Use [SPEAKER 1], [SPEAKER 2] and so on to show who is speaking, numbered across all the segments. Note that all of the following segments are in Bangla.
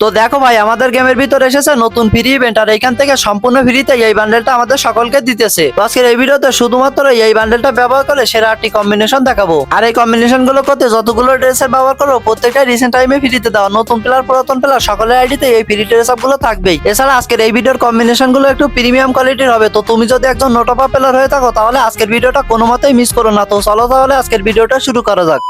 [SPEAKER 1] তো দেখো ভাই, আমাদের গেমের ভিতরে এসেছে নতুন ফ্রি ইভেন্ট আর এখান থেকে সম্পূর্ণ ফ্রিতে এই বান্ডেলটা আমাদের সকলকে দিতেছে। আজকের এই ভিডিওতে শুধুমাত্র এই বান্ডেলটা ব্যবহার করে সেরা আটটি কম্বিনেশন দেখাবো। আর এই কম্বিনেশনগুলো করতে যতগুলো ড্রেসের ব্যবহার করব, প্রত্যেকটা রিসেন্ট টাইমে ফ্রিতে দেওয়া। নতুন প্লেয়ার পুরাতন প্লেয়ার সকলের আইডিতে এই ফ্রি ড্রেসগুলো থাকবেই। এছাড়া আজকের এই ভিডিওর কম্বিনেশনগুলো একটু প্রিমিয়াম কোয়ালিটির হবে। তো তুমি যদি একজন নোটপা প্লেয়ার হয়ে থাকো, তাহলে আজকের ভিডিওটা কোনো মতেই মিস করো না। তো চলো তাহলে আজকের ভিডিওটা শুরু করা যাক।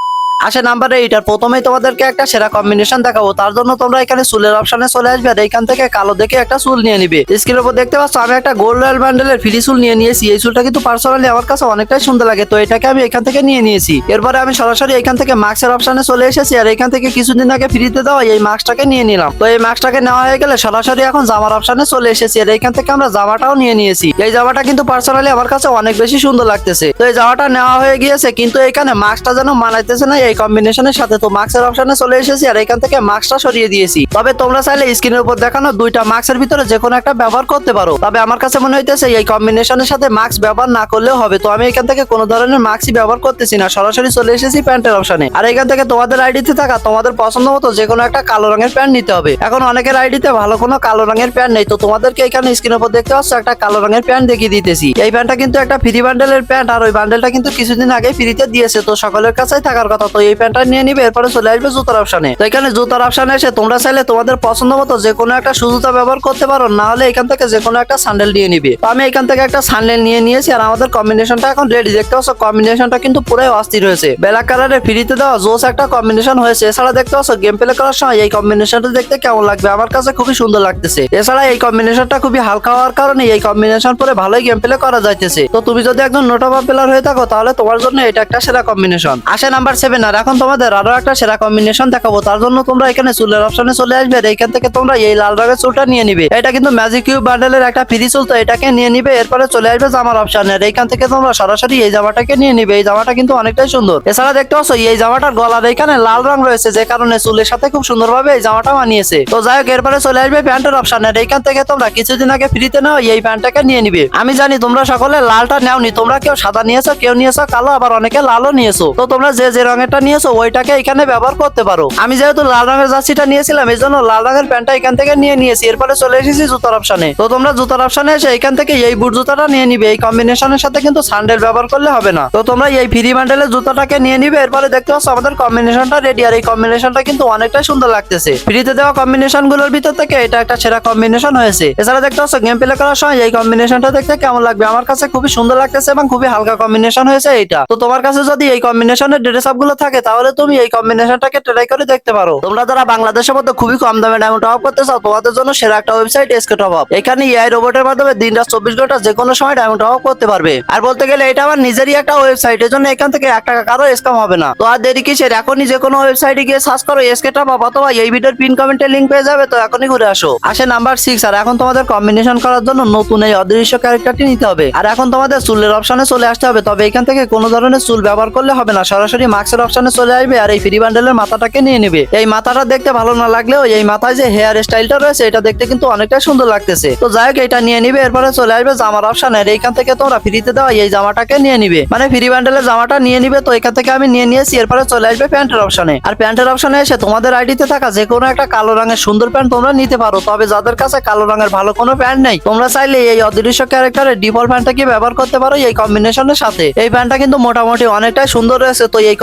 [SPEAKER 1] আসে নাম্বার এইটার প্রথমেই তোমাদেরকে একটা সেরা কম্বিনেশন দেখাবো। তার জন্য তোমরা এখানে চুলের অপশনে চলে আসবে আর এইখান থেকে কালো দেখে একটা চুল নিয়ে নিবে। স্ক্রিনের উপর দেখতে পাচ্ছ, আমি একটা গোল্ড রয়্যাল ব্যান্ডেলের ফ্রি চুল নিয়ে নিয়েছি। এই চুলটা কিন্তু পার্সোনালি আমার কাছে অনেকটাই সুন্দর লাগে। তো এটাকে আমি এখান থেকে নিয়ে নিয়েছি। এরপরে আমি সরাসরি এখান থেকে মাস্কের অপশনে চলে এসেছি আর এখান থেকে কিছুদিন আগে ফ্রিতে দেওয়া এই মাস্কটাকে নিয়ে নিলাম। তো এই মাস্কটাকে নেওয়া হয়ে গেলে সরাসরি এখন জামার অপশনে চলে এসেছি আর এখান থেকে আমরা জামাটাও নিয়ে নিয়েছি। এই জামাটা কিন্তু পার্সোনালি আমার কাছে অনেক বেশি সুন্দর লাগতেছে। তো এই জামাটা নেওয়া হয়ে গিয়েছে, কিন্তু এখানে মাস্কটা যেন মানাইতেছে না এই কম্বিনেশনের সাথে তো মাস্কের অপশনে চলে এসেছি আর এখান থেকে মাস্কটা সরিয়ে দিয়েছি। তবে তোমরা চাইলে স্ক্রিনের উপর দেখানো দুইটা মাস্কের ভিতরে যে কোনো একটা ব্যবহার করতে পারো। তবে আমার কাছে মনে হইতেছে এই কম্বিনেশনের সাথে মাস্ক ব্যবহার না করলেও হবে। তো আমি এখান থেকে কোনো ধরনের মাস্কই ব্যবহার করতেছি না। সরাসরি চলে এসেছি প্যান্টের অপশনে আর এখান থেকে তোমাদের আইডিতে থাকা তোমাদের পছন্দ মতো যে কোনো একটা কালো রঙের প্যান্ট নিতে হবে। এখন অনেকের আইডিতে ভালো কোনো কালো রঙের প্যান্ট নেই। তো তোমাদেরকে এখানে স্ক্রিনের উপর দেখতে পাচ্ছ, একটা কালো রঙের প্যান্ট দেখিয়ে দিতেছি। এই প্যান্টটা কিন্তু একটা ফ্রি বান্ডেলের প্যান্ট। আর ওই বান্ডেলটা কিন্তু কিছুদিন আগে ফ্রিতে দিয়েছে। তো সকলের কাছেই থাকার কথা। তো এই প্যান্টটা নিয়ে নিবে, এরপরে চলে আসবে জুতার অপশনে তো এখানে জুতার অপশনে এসে তোমরা চাইলে তোমাদের পছন্দ মতো যে কোনো একটা সুজুতা ব্যবহার করতে পারো, না হলে এখান থেকে যে কোনো একটা স্যান্ডেল নিয়ে নিবে। তো আমি এখান থেকে একটা স্যান্ডেল নিয়ে নিয়েছি আর আমাদের কম্বিনেশনটা এখন রেডি দেখতে পাচ্ছ কম্বিনেশনটা কিন্তু পুরাই অস্থির হয়েছে। ব্ল্যাক কালারের ফ্রিতে দেওয়া জোস একটা কম্বিনেশন হয়েছে। এছাড়া দেখতে পাচ্ছ গেম প্লে করার সময় এই কম্বিনেশনটা দেখতে কেমন লাগবে? আমার কাছে খুবই সুন্দর লাগতেছে। এছাড়া এই কম্বিনেশনটা খুবই হালকা হওয়ার কারণে এই কম্বিনেশন পরে ভালোই গেম প্লে করা যাইতেছে। তো তুমি যদি একজন নোটাবা প্লেয়ার হয়ে থাকো, তাহলে তোমার জন্য এটা একটা সেরা কম্বিনেশন আসে নাম্বার সেভেন আর এখন তোমাদের আরও একটা সেরা কম্বিনেশন দেখাবো। তার জন্য তোমরা এখানে চুলের অপশনে চলে আসবে এইখান থেকে তোমরা এই লাল রঙের চুলটা নিয়ে নিবে। এটা কিন্তু ম্যাজিক কিউব বান্ডেলের একটা ফ্রি চুল, তো এটাকে নিয়ে নিবে, এরপরে চলে আসবে জামার অপশনে এইখান থেকে তোমরা সরাসরি এই জামাটাকে নিয়ে নিবে। এই জামাটা কিন্তু অনেকটাই সুন্দর। এছাড়া দেখতে পাচ্ছ, এই জামাটার গলার এখানে লাল রং রয়েছে, যে কারণে চুলের সাথে খুব সুন্দরভাবে এই জামাটা মানিয়েছে তো যাই হোক, এরপরে চলে আসবে প্যান্টের অপশন এইখান থেকে তোমরা কিছুদিন আগে ফ্রিতে নাও এই প্যান্টটাকে নিয়ে নিবে। আমি জানি তোমরা সকলে লালটা নেওনি, তোমরা কেউ সাদা নিয়েছো, কেউ নিয়েছো, কালো, আবার অনেকে লালও নিয়েছো। তো তোমরা যে যে রঙেরটা নিয়েছো, ওইটাকে এখানে ব্যবহার করতে পারো। আমি যেহেতু লাল রঙের জার্সিটা নিয়েছিলাম, এই জন্য লাল রঙের প্যান্টটা এখান থেকে নিয়ে নিয়েছি। এরপরে চলে এসেছি জুতার অপশনে তো তোমরা জুতার অপশনে এসে এখান থেকে এই বুট জুতাটা নিয়ে নিবে। এই কম্বিনেশনের সাথে কিন্তু স্যান্ডেল ব্যবহার করলে হবে না। তো তোমরা এই ফ্রি বান্ডেলের জুতাটাকে নিয়ে নিবে। এরপরে দেখতে পাচ্ছ আমাদের কম্বিনেশনটা রেডি আর এই কম্বিনেশনটা কিন্তু অনেকটাই সুন্দর লাগতেছে। ফ্রিতে দেওয়া কম্বিনেশনগুলোর ভিতর থেকে এটা একটা সেরা কম্বিনেশন হয়েছে। এছাড়া দেখতে পাচ্ছ গেম প্লে করার সময় এই কম্বিনেশনটা দেখতে কেমন লাগবে? আমার কাছে খুবই সুন্দর লাগতেছে এবং খুবই হালকা কম্বিনেশন হয়েছে এটা তো তোমার কাছে যদি এই কম্বিনেশনের ড্রেস আপগুলো থাকে তাহলে তুমি এই কম্বিনেশনটাকে ট্রাই করে দেখতে পারো। তোমরা যারা বাংলাদেশের মধ্যে খুবই কম দামে ডায়মন্ড টপ করতে চাও তোমাদের জন্য সেরা একটা ওয়েবসাইট এসকে টপ আপ এখানে এআই রোবটের মাধ্যমে দিন রাত চব্বিশ ঘণ্টা যে কোনো সময় ডায়মন্ড টপ করতে পারবে। আর বলতে গেলে এটা আমার নিজেরই একটা ওয়েবসাইট এর জন্য এখান থেকে এক টাকা কারও স্কাম হবে না। তো আর দেরি কিসের? এখনই যে কোনো ওয়েবসাইটে গিয়ে সার্চ করো এসকে টপ আপ অথবা এই ভিডিওর পিন কমেন্টে লিঙ্ক পেয়ে যাবে, তো এখনই ঘুরে আসো। আসে নাম্বার সিক্স আর এখন তোমাদের কম্বিনেশন করার জন্য নতুন এই অদৃশ্য ক্যারেক্টারটি নিতে হবে। আর এখন তোমাদের চুলের অপশনে চলে আসতে হবে, তবে এখান থেকে কোনো ধরনের চুল ব্যবহার করলে হবে না, সরাসরি মাস্কের অপশনে চলে আসবে আর এই ফ্রি বান্ডেলের মাথাটাকে নিয়ে নেবে। এই মাথাটা দেখতে ভালো না লাগলেও এই মাথায় যে হেয়ার স্টাইলটা রয়েছে, এটা দেখতে কিন্তু অনেকটা সুন্দর লাগতেছে। তো যাই হোক, এটা নিয়ে নিবে, এরপরে চলে আসবে জামার অপশন আর এইখান থেকে তোমরা ফ্রিতে দেওয়া এই জামাটাকে নিয়ে নিবে। মানে ফ্রি বান্ডেলের জামাটা নিয়ে নিবে, তো এখান থেকে আমি নিয়ে নিয়েছি, এরপরে চলে আসবে প্যান্টের অপশনে আর প্যান্টের অপশনে এসে তোমাদের আইডিতে থাকা যে কোনো একটা কালো রঙের সুন্দর প্যান্ট তোমরা নিতে পারো। তবে যাদের কাছে কালো রঙের ভালো কোনো প্যান্ট নেই, তোমরা চাইলে এই অদৃশ্য ক্যারেক্টারের ডিফল্ট প্যান্টটাকে ব্যবহার করতে পারো এই কম্বিনেশনের সাথে। এই প্যান্টটা কিন্তু মোটামুটি অনেকটাই সুন্দর রয়েছে, তো এই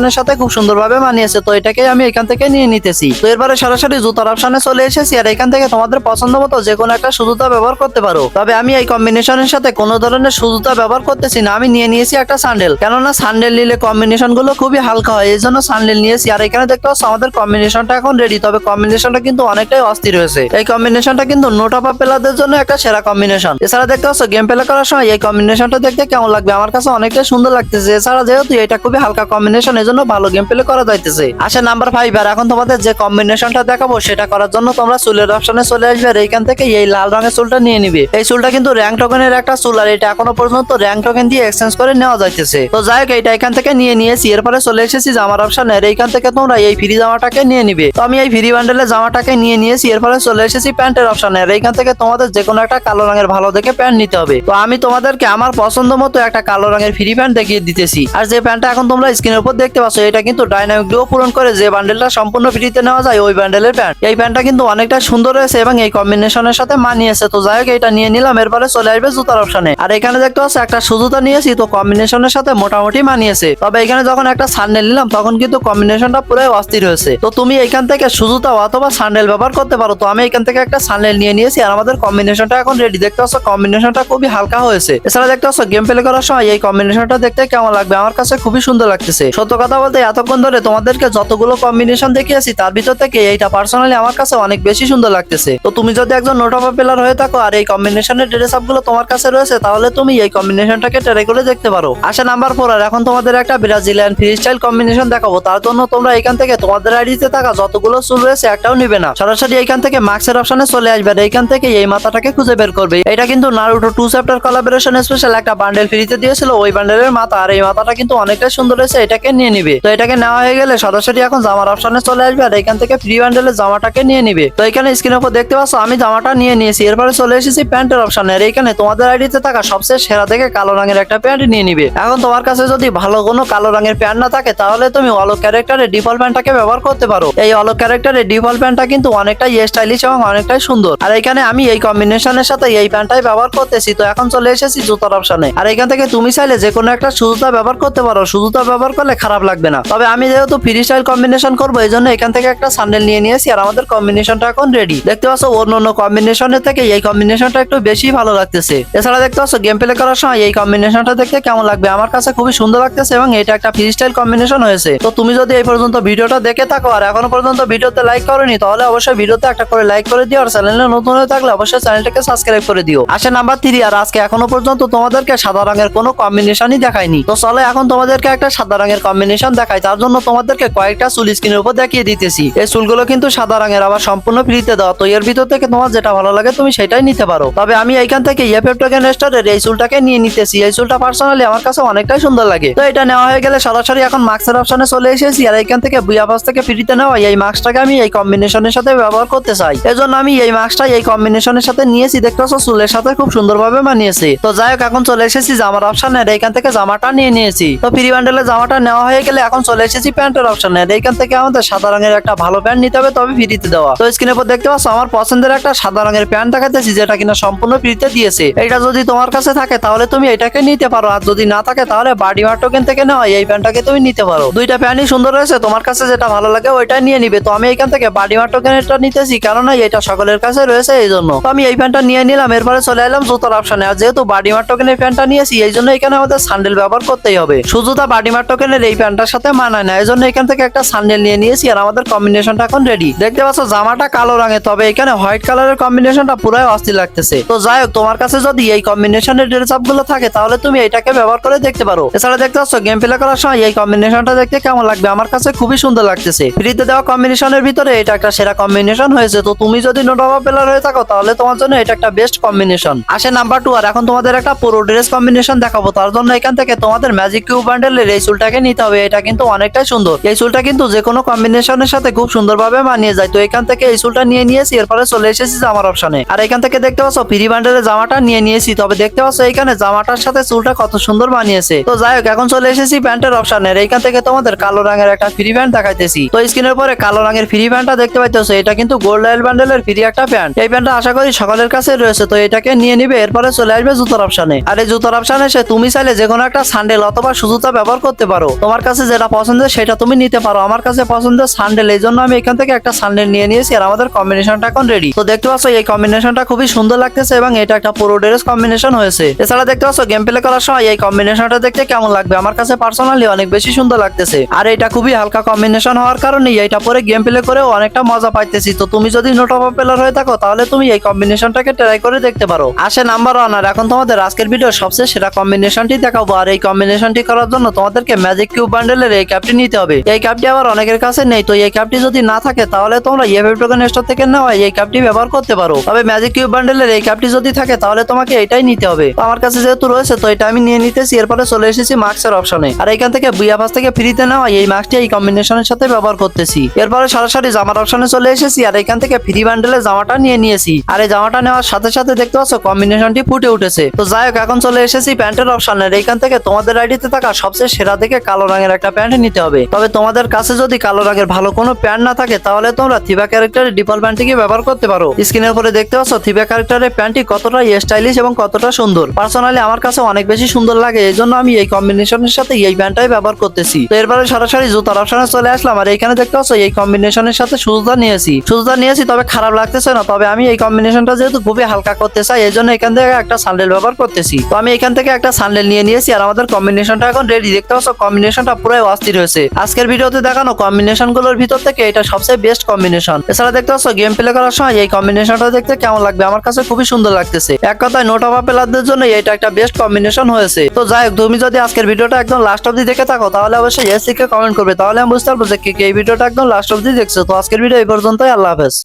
[SPEAKER 1] কম্বিনেশনের সাথে খুব সুন্দরভাবে মানিয়েছে। তো এটাকে আমি এখান থেকে নিয়ে নিতেছি। তো এরপরে সরাসরি জুতার অপশনে চলে এসেছি আর এখান থেকে তোমাদের পছন্দ মতো যে কোনো একটা সুজুতা ব্যবহার করতে পারো। তবে আমি এই কম্বিনেশনের সাথে কোনো ধরনের সুজুতা ব্যবহার করতেছি না। আমি নিয়ে নিয়েছি একটা স্যান্ডেল কেননা স্যান্ডেল নিলে কম্বিনেশনগুলো খুবই হালকা হয়। এই জন্য স্যান্ডেল নিয়েছি। আর এখানে দেখতে পাচ্ছ আমাদের কম্বিনেশনটা এখন রেডি তবে কম্বিনেশনটা কিন্তু অনেকটাই অস্থির হয়েছে। এই কম্বিনেশনটা কিন্তু নোটাপা পেলাদের জন্য একটা সেরা কম্বিনেশন এছাড়া দেখতে পাচ্ছ গেম প্লে করার সময় এই কম্বিনেশনটা দেখতে কেমন লাগবে? আমার কাছে অনেকটাই সুন্দর লাগতেছে। এছাড়া যেহেতু এটা খুবই হালকা কম্বিনেশন এই জন্য ভালো গেম প্লে করা যাইতেছে। আসে নাম্বার ফাইভ আর এখন তোমাদের যে কম্বিনেশনটা দেখাবো সেটা করার জন্য তোমরা চুলের অপশনে চলে আসবে আর এইখান থেকে এই লাল রঙের চুলটা নিয়ে নিবে। এই চুলটা কিন্তু র্যাঙ্ক টোকেনের একটা চুল আর এটা এখনও পর্যন্ত র্যাঙ্ক টোকেন দিয়ে এক্সচেঞ্জ করে নেওয়া যাইতেছে। তো যাই হোক, এটা এখান থেকে নিয়ে নিয়েছি, এরপরে চলে এসেছি জামার অপশনে আর এইখান থেকে তোমরা এই ফ্রি জামাটাকে নিয়ে নিবে। তো আমি এই ফ্রি বান্ডেলের জামাটাকে নিয়ে নিয়েছি, এরপরে চলে এসেছি প্যান্টের অপশনে আর এইখান থেকে তোমাদের যে কোনো একটা কালো রঙের ভালো দেখে প্যান্ট নিতে হবে। তো আমি তোমাদেরকে আমার পছন্দ মতো একটা কালো রঙের ফ্রি প্যান্ট দেখিয়ে দিতেছি। আর যে প্যান্টটা এখন তোমরা স্ক্রিনের উপর দেখতে দেখতে পাচ্ছ, এটা কিন্তু ডাইনামিক ডুও পূরণ করে যে বান্ডেলটা সম্পূর্ণ ফ্রিতে নেওয়া যায়, ওই বান্ডেলের প্যান্ট এই প্যান্টটা কিন্তু অনেকটা সুন্দর রয়েছে এবং এই কম্বিনেশনের সাথে মানিয়েছে। তো যাই হোক, এটা নিয়ে নিলাম, এরপরে চলে আসবে জুতার অপশনে আর এখানে দেখতে পাচ্ছ, একটা সুজুতা নিয়েছি, তো কম্বিনেশনের সাথে মোটামুটি মানিয়েছে। তবে এখানে যখন একটা সান্ডেল নিলাম, তখন কিন্তু কম্বিনেশনটা পুরো অস্থির হয়েছে। তো তুমি এখান থেকে সুজুতা অথবা সান্ডেল ব্যবহার করতে পারো। তো আমি এখান থেকে একটা সান্ডেল নিয়ে নিয়েছি, আর আমাদের কম্বিনেশনটা এখন রেডি দেখতে পাচ্ছ কম্বিনেশনটা খুবই হালকা হয়েছে। এছাড়া দেখতে পাচ্ছ গেম প্লে করার সময় এই কম্বিনেশনটা দেখতে কেমন লাগবে? আমার কাছে খুবই সুন্দর লাগতেছে। সত্য কথা বলতে এতক্ষণ ধরে তোমাদেরকে যতগুলো কম্বিনেশন দেখিয়েছি, তার ভিতর থেকে এইটা পার্সোনালি আমার কাছে অনেক বেশি সুন্দর লাগতেছে। তো তুমি যদি একজন নোট অফ প্লেয়ার হয়ে থাকো আর এই কম্বিনেশনের ড্রেস আপগুলো তোমার কাছে রয়েছে, তাহলে তুমি এই কম্বিনেশনটাকে ট্রাই করে দেখতে পারো। আসে নাম্বার ফোর আর এখন তোমাদের একটা ব্রাজিলিয়ান ফ্রি স্টাইল কম্বিনেশন দেখাবো। তার জন্য তোমরা এখান থেকে তোমাদের আইডিতে থাকা যতগুলো চুল রয়েছে, একটাও নিবে না। সরাসরি এখান থেকে মার্কসের অপশনে চলে আসবে, আর এইখান থেকে এই মাথাটাকে খুঁজে বের করবে। এটা কিন্তু Naruto two chapter collaboration special একটা বান্ডেল ফ্রিতে দিয়েছিল, ওই বান্ডেলের মাথা, আর এই মাথাটা কিন্তু অনেকটা সুন্দর হয়েছে, এটাকে নিয়ে নিবে। তো এটাকে নেওয়া হয়ে গেলে সরাসরি এখন জামার অপশনে চলে আসবে আর এখান থেকে ফ্রি বান্ডেলের জামাটাকে নিয়ে নিবে। তো এখানে স্ক্রিনের উপর দেখতে পাচ্ছ, আমি জামাটা নিয়ে নিয়েছি। এরপরে চলে এসেছি প্যান্টের অপশনে আর এইখানে তোমাদের আইডিতে থাকা সবচেয়ে সেরা থেকে কালো রঙের একটা প্যান্ট নিয়ে নিবে। এখন তোমার কাছে যদি ভালো কোনো কালো রঙের প্যান্ট না থাকে, তাহলে তুমি অলো ক্যারেক্টারের ডিফল্ট প্যান্টটাকে ব্যবহার করতে পারো। এই অলো ক্যারেক্টারের ডিফল্ট প্যান্টটা কিন্তু অনেকটাই স্টাইলিশ এবং অনেকটাই সুন্দর। আর এখানে আমি এই কম্বিনেশনের সাথে এই প্যান্টটাই ব্যবহার করতেছি। তো এখন চলে এসেছি জুতার অপশনে আর এখান থেকে তুমি চাইলে যে কোনো একটা সুজুতা ব্যবহার করতে পারো। সুজুতা ব্যবহার করলে খারাপ লাগবে না। তবে আমি যেহেতু ফ্রি স্টাইল কম্বিনেশন করব, এই জন্য এখান থেকে একটা স্যান্ডেল নিয়ে নিয়েছি আর আমাদের কম্বিনেশনটা এখন রেডি দেখতে পাচ্ছ, অন্য অন্য কম্বিনেশনের থেকে এই কম্বিনেশনটা একটু বেশি ভালো লাগতেছে। এছাড়া দেখতে পাচ্ছ গেম প্লে করার সময় এই কম্বিনেশনটা দেখতে কেমন লাগবে? আমার কাছে খুবই সুন্দর লাগতেছে এবং এটা একটা ফ্রি স্টাইল কম্বিনেশন হয়েছে। তো তুমি যদি এই পর্যন্ত ভিডিওটা দেখে থাকো আর এখনও পর্যন্ত ভিডিওতে লাইক করনি, তাহলে অবশ্যই ভিডিওতে একটা করে লাইক করে দিও আর চ্যানেলে নতুন হয়ে থাকলে অবশ্যই চ্যানেলটাকে সাবস্ক্রাইব করে দিও। আসে নাম্বার থ্রি আর আজকে এখনও পর্যন্ত তোমাদেরকে সাদা রঙের কোনো কম্বিনেশনই দেখায়নি তো চলো, এখন তোমাদেরকে একটা সাদা রঙের কম্বিনেশন দেখাই তার জন্য তোমাদেরকে কয়েকটা চুল স্ক্রিনের উপর দেখিয়ে দিতেছি। এই চুলগুলো কিন্তু সাদা রঙের, আবার সম্পূর্ণ ফ্রিতে দেওয়া। তো এর ভিতর থেকে তোমার যেটা ভালো লাগে, তুমি সেটাই নিতে পারো। তবে আমি এইখান থেকে ইএফএফ টোকেন স্টারের এই চুলটাকে নিয়ে নিতেছি। এই চুলটা পার্সোনালি আমার কাছে অনেকটাই সুন্দর লাগে। তো এটা নেওয়া হয়ে গেলে সরাসরি এখন মাস্কের অপশনে চলে এসেছি। আর এইখান থেকে বুয়াবাস থেকে ফ্রিতে নেওয়া এই মাস্কটাকে আমি এই কম্বিনেশনের সাথে ব্যবহার করতে চাই। এজন্য আমি এই মাস্কটা এই কম্বিনেশনের সাথে নিয়েছি। দেখতে পাচ্ছ চুলের সাথে খুব সুন্দরভাবে মানিয়েছে। তো যাই হোক, এখন চলে এসেছি জামার অপশনে এইখান থেকে জামাটা নিয়ে নিয়েছি। তো ফ্রি বান্ডেলের জামাটা নেওয়া হয়ে গেলে এখন চলে এসেছি প্যান্টের অপশনে এইখান থেকে আমাদের সাদা রঙের একটা ভালো প্যান্ট নিতে হবে, তবে ফ্রিতে দেওয়া। তো স্ক্রিনের উপর দেখতে পাচ্ছ, আমার পছন্দের একটা সাদা রঙের প্যান্ট দেখাতেছি, যেটা কিনা সম্পূর্ণ ফ্রিতে দিয়েছে। এটা যদি তোমার কাছে থাকে, তাহলে তুমি এটাকে নিতে পারো। আর যদি না থাকে, তাহলে বাডি মার্ট টোকেন থেকে নেওয়া এই প্যান্টটাকে তুমি নিতে পারো। দুইটা প্যান্টই সুন্দর রয়েছে, তোমার কাছে যেটা ভালো লাগে ওইটা নিয়ে নিবে। তো আমি এখান থেকে বাডি মার্ট টোকেনটা নিতেছি, কেননা এটা সকলের কাছে রয়েছে এই জন্য। তো আমি এই প্যান্টটা নিয়ে নিলাম, এরপরে চলে এলাম জুতার অপশনে আর যেহেতু বাডি মার্ট টোকেনের প্যান্টটা নিয়েছি, এই জন্য এখানে আমাদের স্যান্ডেল ব্যবহার করতেই হবে। সুজুতা বাডি মার্ট টোকেনের এই প্যান্টটার সাথে মানায় না এই জন্য এখান থেকে একটা স্যান্ডেল নিয়ে নিয়েছি আর আমাদের কম্বিনেশনটা এখন রেডি দেখতে পাচ্ছ, জামাটা কালো রঙের তবে এখানে হোয়াইট কালারের কম্বিনেশনটা পুরাই অস্থির লাগতেছে। তো যাই হোক, তোমার কাছে যদি এই কম্বিনেশনের ড্রেস আপগুলো থাকে, তাহলে তুমি এটাকে ব্যবহার করে দেখতে পারো। এছাড়া দেখতে পাচ্ছ গেম প্লে করার সময় এই কম্বিনেশনটা দেখতে কেমন লাগবে? আমার কাছে খুবই সুন্দর লাগতেছে। ফ্রিতে দেওয়া কম্বিনেশনের ভিতরে এটা একটা সেরা কম্বিনেশন হয়েছে। তো তুমি যদি নোটাভা প্লেয়ার হয়ে থাকো, তাহলে তোমার জন্য এটা একটা বেস্ট কম্বিনেশন আসে নাম্বার টু আর এখন তোমাদের একটা পুরো ড্রেস কম্বিনেশন দেখাবো। তার জন্য এখান থেকে তোমাদের ম্যাজিক কিউ বান্ডেলের এই চুলটাকে নিতে হবে। এটা কিন্তু অনেকটাই সুন্দর। এই চুলটা কিন্তু যে কোনো কম্বিনেশনের সাথে খুব সুন্দরভাবে মানিয়ে যায়। তো এখান থেকে এই চুলটা নিয়ে নিয়েছি, এরপরে চলে এসেছি জামার অপশনে আর এখান থেকে দেখতে পাচ্ছ, ফ্রি বান্ডেলের জামাটা নিয়ে নিয়েছি। তবে দেখতে পাচ্ছ, এখানে জামাটার সাথে চুলটা কত সুন্দর বানিয়েছে। তো যাই হোক, এখন চলে এসেছি প্যান্টের অপশনের এইখান থেকে তোমাদের কালো রঙের একটা ফ্রি প্যান্ট দেখাইতেছি। তো স্ক্রিনের পরে কালো রঙের ফ্রি প্যান্টটা দেখতে পাইতেছো, এটা কিন্তু গোল্ড অয়েল বান্ডেলের ফ্রি একটা প্যান্ট এই প্যান্টটা আশা করি সকলের কাছে রয়েছে, তো এটাকে নিয়ে নিবে, এরপরে চলে আসবে জুতার অপশনে আর এই জুতার অপশনে সে তুমি চাইলে যে কোনো একটা স্যান্ডেল অথবা সুজুতা ব্যবহার করতে পারো। তোমার কাছে যেটা পছন্দের সেটা তুমি নিতে পারো। আমার কাছে পছন্দের স্যান্ডেল এই জন্য আমি এখান থেকে একটা স্যান্ডেল নিয়ে নিয়েছি আর আমাদের কম্বিনেশনটা এখন রেডি তো দেখতে পাচ্ছ, এই কম্বিনেশনটা খুবই সুন্দর লাগতেছে এবং এটা একটা পুরো ড্রেস কম্বিনেশন হয়েছে। এছাড়া দেখতে পাচ্ছ গেম প্লে করার সময় এই কম্বিনেশনটা দেখতে কেমন লাগবে? আমার কাছে পার্সোনালি অনেক বেশি সুন্দর লাগতেছে। আর এটা খুবই হালকা কম্বিনেশন হওয়ার কারণে এটা পরে গেম প্লে করেও অনেকটা মজা পাইতেছি। তো তুমি যদি নোট অফ প্লেয়ার হয়ে থাকো, তাহলে তুমি এই কম্বিনেশনটাকে ট্রাই করে দেখতে পারো। আসে নাম্বার ওয়ান আর এখন তোমাদের আজকের ভিডিও সবচেয়ে সেরা কম্বিনেশনটি দেখাবো। আর এই কম্বিনেশনটি করার জন্য তোমাদেরকে ম্যাজিক কিউব বান্ডেলের এই ক্যাপটি নিতে হবে। এই ক্যাপটি আবার অনেকের কাছে নেই, তো এই ক্যাপটি যদি না থাকে, তাহলে তোমরা ইএফএফ টোকেন স্টোর থেকে নেওয়া এই ক্যাপটি ব্যবহার করতে পারো। তবে ম্যাজিক কিউব বান্ডেলের এই ক্যাপটি যদি থাকে, তাহলে তোমাকে এটাই নিতে হবে। আমার কাছে যেহেতু রয়েছে, তো এটা আমি নিয়ে নিতেছি, এরপরে চলে এসেছি মাস্কের অপশনে আর এখান থেকে বুয়াবাস থেকে ফ্রিতে নেওয়া এই মাস্কটি এই কম্বিনেশনের সাথে ব্যবহার করতেছি। এরপরে সরাসরি জামার অপশনে চলে এসেছি আর এখান থেকে ফ্রি বান্ডেলে জামাটা নিয়ে নিয়েছি। আর এই জামাটা নেওয়ার সাথে সাথে দেখতে পাচ্ছ কম্বিনেশনটি ফুটে উঠেছে। তো যাই হোক, এখন চলে এসেছি প্যান্টের অপশনে এখান থেকে তোমাদের আইডিতে থাকা সবচেয়ে সেরা দেখে কালো রঙের রঙের একটা প্যান্ট নিতে হবে। তবে তোমাদের কাছে যদি কালো রঙের ভালো কোনো প্যান্ট না থাকে, তাহলে তোমরা থিবা ক্যারেক্টারের ডিফল্ট প্যান্টটিকে ব্যবহার করতে পারো। স্ক্রিনের উপরে দেখতে পাচ্ছ, থিবা ক্যারেক্টারের প্যান্টটি কতটা স্টাইলিশ এবং কতটা সুন্দর। পার্সোনালি আমার কাছে অনেক বেশি সুন্দর লাগে এই জন্য আমি এই কম্বিনেশনের সাথে এই প্যান্টটাই ব্যবহার করতেছি। তো এরপরে সরাসরি জুতার অপশনে চলে আসলাম, আর এখানে দেখতে পাচ্ছ, এই কম্বিনেশনের সাথে সুজুতা নিয়েছি। সুজুতা নিয়েছি, তবে খারাপ লাগতেছে না, তবে আমি এই কম্বিনেশনটা যেহেতু খুবই হালকা করতে চাই এই জন্য এখান থেকে একটা স্যান্ডেল ব্যবহার করতেছি। তো আমি এখান থেকে একটা স্যান্ডেল নিয়ে নিয়েছি, আর আমাদের কম্বিনেশনটা এখন রেডি দেখতে পাচ্ছ, কম্বিনেশনটা পুরো অস্থির হয়েছে। আজকের ভিডিওতে দেখানো কম্বিনেশনগুলোর ভিতর থেকে এটা সবচেয়ে বেস্ট কম্বিনেশন এছাড়া দেখতে পাচ্ছ গেম প্লে করার সময় এই কম্বিনেশনটা দেখতে কেমন লাগবে? আমার কাছে খুবই সুন্দর লাগতেছে। এক কথায় নোট অফ প্লেয়ারদের জন্য এটা একটা বেস্ট কম্বিনেশন হয়েছে। তো যাই হোক, তুমি যদি আজকের ভিডিওটা একদম লাস্ট অব্দি দেখে থাকো, তাহলে অবশ্যই এস লিখে কমেন্ট করবে। তাহলে আমি বুঝতে পারব যে কে কে এই ভিডিওটা একদম লাস্ট অব্দি দেখছ। তো আজকের ভিডিও এই পর্যন্তই। আল্লাহ হাফেজ।